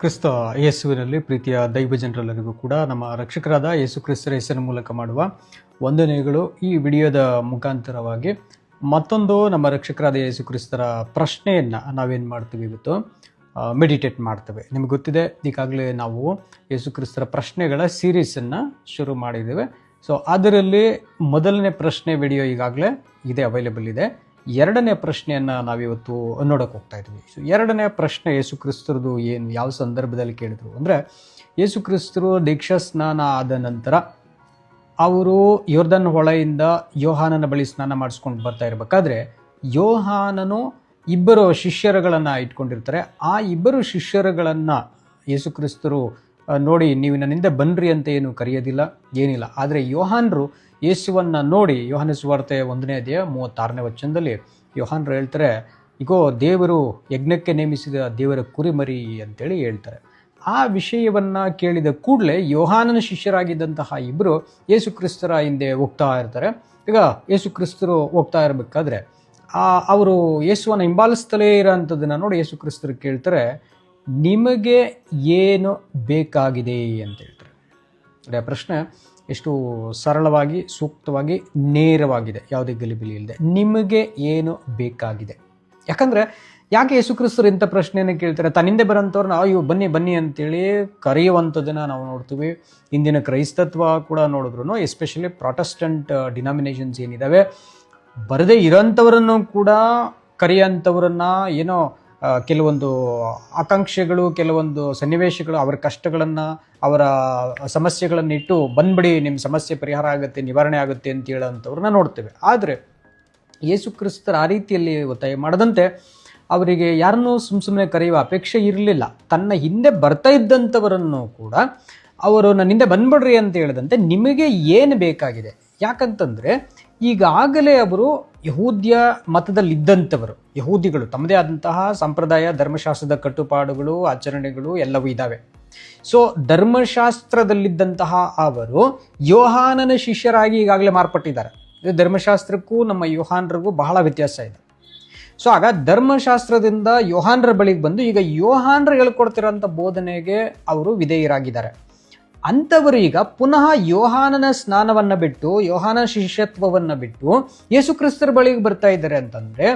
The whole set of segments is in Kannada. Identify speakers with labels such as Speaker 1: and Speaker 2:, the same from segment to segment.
Speaker 1: ಕ್ರಿಸ್ತ ಯೇಸುವಿನಲ್ಲಿ ಪ್ರೀತಿಯ ದೈವ ಜನರೆಲ್ಲರಿಗೂ ಕೂಡ ನಮ್ಮ ರಕ್ಷಕರಾದ ಯೇಸು ಕ್ರಿಸ್ತರ ಹೆಸರಿನ ಮೂಲಕ ಮಾಡುವ ವಂದನೆಗಳು ಈ ವಿಡಿಯೋದ ಮುಖಾಂತರವಾಗಿ. ಮತ್ತೊಂದು ನಮ್ಮ ರಕ್ಷಕರಾದ ಯೇಸು ಕ್ರಿಸ್ತರ ಪ್ರಶ್ನೆಯನ್ನು ನಾವೇನು ಮಾಡ್ತೀವಿ ಇವತ್ತು? ಮೆಡಿಟೇಟ್ ಮಾಡ್ತೇವೆ. ನಿಮ್ಗೆ ಗೊತ್ತಿದೆ, ಈಗಾಗಲೇ ನಾವು ಯೇಸು ಕ್ರಿಸ್ತರ ಪ್ರಶ್ನೆಗಳ ಸೀರೀಸನ್ನು ಶುರು ಮಾಡಿದ್ದೇವೆ. ಸೊ ಅದರಲ್ಲಿ ಮೊದಲನೇ ಪ್ರಶ್ನೆ ವಿಡಿಯೋ ಈಗಾಗಲೇ ಇದೆ ಅವೈಲೇಬಲ್ ಇದೆ. ಎರಡನೇ ಪ್ರಶ್ನೆಯನ್ನು ನಾವಿವತ್ತು ನೋಡೋಕೆ ಹೋಗ್ತಾ ಇದ್ವಿ. ಸೊ ಎರಡನೇ ಪ್ರಶ್ನೆ ಯೇಸು ಕ್ರಿಸ್ತರದು ಏನು ಯಾವ ಸಂದರ್ಭದಲ್ಲಿ ಕೇಳಿದ್ರು ಅಂದರೆ ಯೇಸು ಕ್ರಿಸ್ತರು ದೀಕ್ಷಾ ಸ್ನಾನ ಆದ ನಂತರ ಅವರು ಯೋರ್ಧನ್ ಹೊಳೆಯಿಂದ ಯೋಹಾನನ ಬಳಿ ಸ್ನಾನ ಮಾಡಿಸ್ಕೊಂಡು ಬರ್ತಾ ಇರಬೇಕಾದ್ರೆ ಯೋಹಾನನು ಇಬ್ಬರು ಶಿಷ್ಯರುಗಳನ್ನು ಇಟ್ಕೊಂಡಿರ್ತಾರೆ. ಆ ಇಬ್ಬರು ಶಿಷ್ಯರುಗಳನ್ನು ಯೇಸು ಕ್ರಿಸ್ತರು ಆ, ನೋಡಿ, ನೀವು ನನ್ನಿಂದ ಬನ್ರಿ ಅಂತ ಏನು ಕರೆಯೋದಿಲ್ಲ, ಏನಿಲ್ಲ. ಆದರೆ ಯೋಹಾನ್ರು ಯೇಸುವನ್ನು ನೋಡಿ, ಯೋಹಾನ ಸುವಾರ್ತೆ ಒಂದನೇ ಅಧ್ಯಾಯ ಮೂವತ್ತಾರನೇ ವಚನದಲ್ಲಿ ಯೋಹಾನ್ರು ಹೇಳ್ತಾರೆ, ಇಗೋ, ದೇವರು ಯಜ್ಞಕ್ಕೆ ನೇಮಿಸಿದ ದೇವರ ಕುರಿಮರಿ ಅಂತೇಳಿ ಹೇಳ್ತಾರೆ. ಆ ವಿಷಯವನ್ನು ಕೇಳಿದ ಕೂಡಲೇ ಯೋಹಾನನ ಶಿಷ್ಯರಾಗಿದ್ದಂತಹ ಇಬ್ಬರು ಯೇಸು ಕ್ರಿಸ್ತರ ಹಿಂದೆ ಹೋಗ್ತಾ ಇರ್ತಾರೆ. ಈಗ ಯೇಸು ಕ್ರಿಸ್ತರು ಹೋಗ್ತಾ ಇರಬೇಕಾದ್ರೆ ಅವರು ಯೇಸುವನ್ನು ಹಿಂಬಾಲಿಸ್ತಲೇ ಇರೋಂಥದ್ದನ್ನು ನೋಡಿ ಯೇಸು ಕ್ರಿಸ್ತರು ಕೇಳ್ತಾರೆ ನಿಮಗೆ ಏನು ಬೇಕಾಗಿದೆ ಅಂತ ಹೇಳ್ತಾರೆ ಅಂದರೆ ಪ್ರಶ್ನೆ ಎಷ್ಟು ಸರಳವಾಗಿ, ಸೂಕ್ತವಾಗಿ, ನೇರವಾಗಿದೆ. ಯಾವುದೇ ಗಲಿಬಿಲಿ ಇಲ್ಲದೆ ನಿಮಗೆ ಏನು ಬೇಕಾಗಿದೆ? ಯಾಕಂದರೆ, ಯಾಕೆ ಯೇಸುಕ್ರಿಸ್ತರು ಇಂಥ ಪ್ರಶ್ನೆಯನ್ನು ಕೇಳ್ತಾರೆ? ತನ್ನಿಂದೆ ಬರೋಂಥವ್ರನ್ನ, ಅಯ್ಯೋ, ಬನ್ನಿ ಬನ್ನಿ ಅಂತೇಳಿ ಕರೆಯುವಂಥದ್ದನ್ನು ನಾವು ನೋಡ್ತೀವಿ. ಇಂದಿನ ಕ್ರೈಸ್ತತ್ವ ಕೂಡ ನೋಡಿದ್ರು ಎಸ್ಪೆಷಲಿ ಪ್ರಾಟೆಸ್ಟೆಂಟ್ ಡಿನಾಮಿನೇಷನ್ಸ್ ಏನಿದ್ದಾವೆ ಬರದೇ ಇರೋಂಥವರನ್ನು ಕೂಡ ಕರೆಯೋಂಥವ್ರನ್ನ ಏನೋ ಕೆಲವೊಂದು ಆಕಾಂಕ್ಷೆಗಳು, ಕೆಲವೊಂದು ಸನ್ನಿವೇಶಗಳು, ಅವರ ಕಷ್ಟಗಳನ್ನು, ಅವರ ಸಮಸ್ಯೆಗಳನ್ನು ಇಟ್ಟು ಬಂದ್ಬಿಡಿ ನಿಮ್ಮ ಸಮಸ್ಯೆ ಪರಿಹಾರ ಆಗುತ್ತೆ, ನಿವಾರಣೆ ಆಗುತ್ತೆ ಅಂತ ಹೇಳೋಂಥವ್ರನ್ನ ನೋಡ್ತೇವೆ. ಆದರೆ ಯೇಸು ಕ್ರಿಸ್ತರ ಆ ರೀತಿಯಲ್ಲಿ ಒತ್ತಾಯ ಮಾಡದಂತೆ ಅವರಿಗೆ ಯಾರನ್ನೂ ಸುಮ್ಮ ಸುಮ್ಮನೆ ಕರೆಯುವ ಅಪೇಕ್ಷೆ ಇರಲಿಲ್ಲ. ತನ್ನ ಹಿಂದೆ ಬರ್ತಾ ಇದ್ದಂಥವರನ್ನು ಕೂಡ ಅವರು ನನ್ನ ಹಿಂದೆ ಬಂದ್ಬಿಡ್ರಿ ಅಂತ ಹೇಳಿದಂತೆ ನಿಮಗೆ ಏನು ಬೇಕಾಗಿದೆ? ಯಾಕಂತಂದರೆ ಈಗಾಗಲೇ ಅವರು ಯಹೂದ್ಯ ಮತದಲ್ಲಿದ್ದಂಥವರು. ಯಹೂದಿಗಳು ತಮ್ಮದೇ ಆದಂತಹ ಸಂಪ್ರದಾಯ, ಧರ್ಮಶಾಸ್ತ್ರದ ಕಟ್ಟುಪಾಡುಗಳು, ಆಚರಣೆಗಳು ಎಲ್ಲವೂ ಇದ್ದಾವೆ ಸೊ ಧರ್ಮಶಾಸ್ತ್ರದಲ್ಲಿದ್ದಂತಹ ಅವರು ಯೋಹಾನನ ಶಿಷ್ಯರಾಗಿ ಈಗಾಗಲೇ ಮಾರ್ಪಟ್ಟಿದ್ದಾರೆ. ಧರ್ಮಶಾಸ್ತ್ರಕ್ಕೂ ನಮ್ಮ ಯೋಹಾನರಿಗೂ ಬಹಳ ವ್ಯತ್ಯಾಸ ಇದೆ. ಸೊ ಆಗ ಧರ್ಮಶಾಸ್ತ್ರದಿಂದ ಯೋಹಾನ್ರ ಬಳಿಗೆ ಬಂದು ಈಗ ಯೋಹಾನ್ರು ಹೇಳ್ಕೊಡ್ತಿರೋಂಥ ಬೋಧನೆಗೆ ಅವರು ವಿಧೇಯರಾಗಿದ್ದಾರೆ. ಅಂಥವರು ಈಗ ಪುನಃ ಯೋಹಾನನ ಸ್ನಾನವನ್ನು ಬಿಟ್ಟು ಯೋಹಾನ ಶಿಷ್ಯತ್ವವನ್ನು ಬಿಟ್ಟು ಯೇಸು ಕ್ರಿಸ್ತರ ಬಳಿಗೆ ಬರ್ತಾ ಇದ್ದಾರೆ ಅಂತಂದರೆ,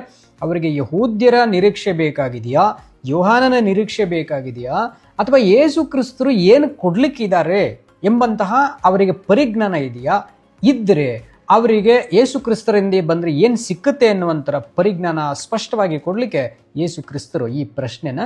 Speaker 1: ಅವರಿಗೆ ಯಹೂದ್ಯರ ನಿರೀಕ್ಷೆ ಬೇಕಾಗಿದೆಯಾ? ಯೋಹಾನನ ನಿರೀಕ್ಷೆ ಬೇಕಾಗಿದೆಯಾ? ಅಥವಾ ಯೇಸು ಕ್ರಿಸ್ತರು ಏನು ಕೊಡ್ಲಿಕ್ಕಿದ್ದಾರೆ ಎಂಬಂತಹ ಅವರಿಗೆ ಪರಿಜ್ಞಾನ ಇದೆಯಾ? ಇದ್ದರೆ ಅವರಿಗೆ ಯೇಸು ಕ್ರಿಸ್ತರಿಂದ ಬಂದರೆ ಏನು ಸಿಕ್ಕುತ್ತೆ ಅನ್ನುವಂಥರ ಪರಿಜ್ಞಾನ ಸ್ಪಷ್ಟವಾಗಿ ಕೊಡಲಿಕ್ಕೆ ಯೇಸು ಕ್ರಿಸ್ತರು ಈ ಪ್ರಶ್ನೆನ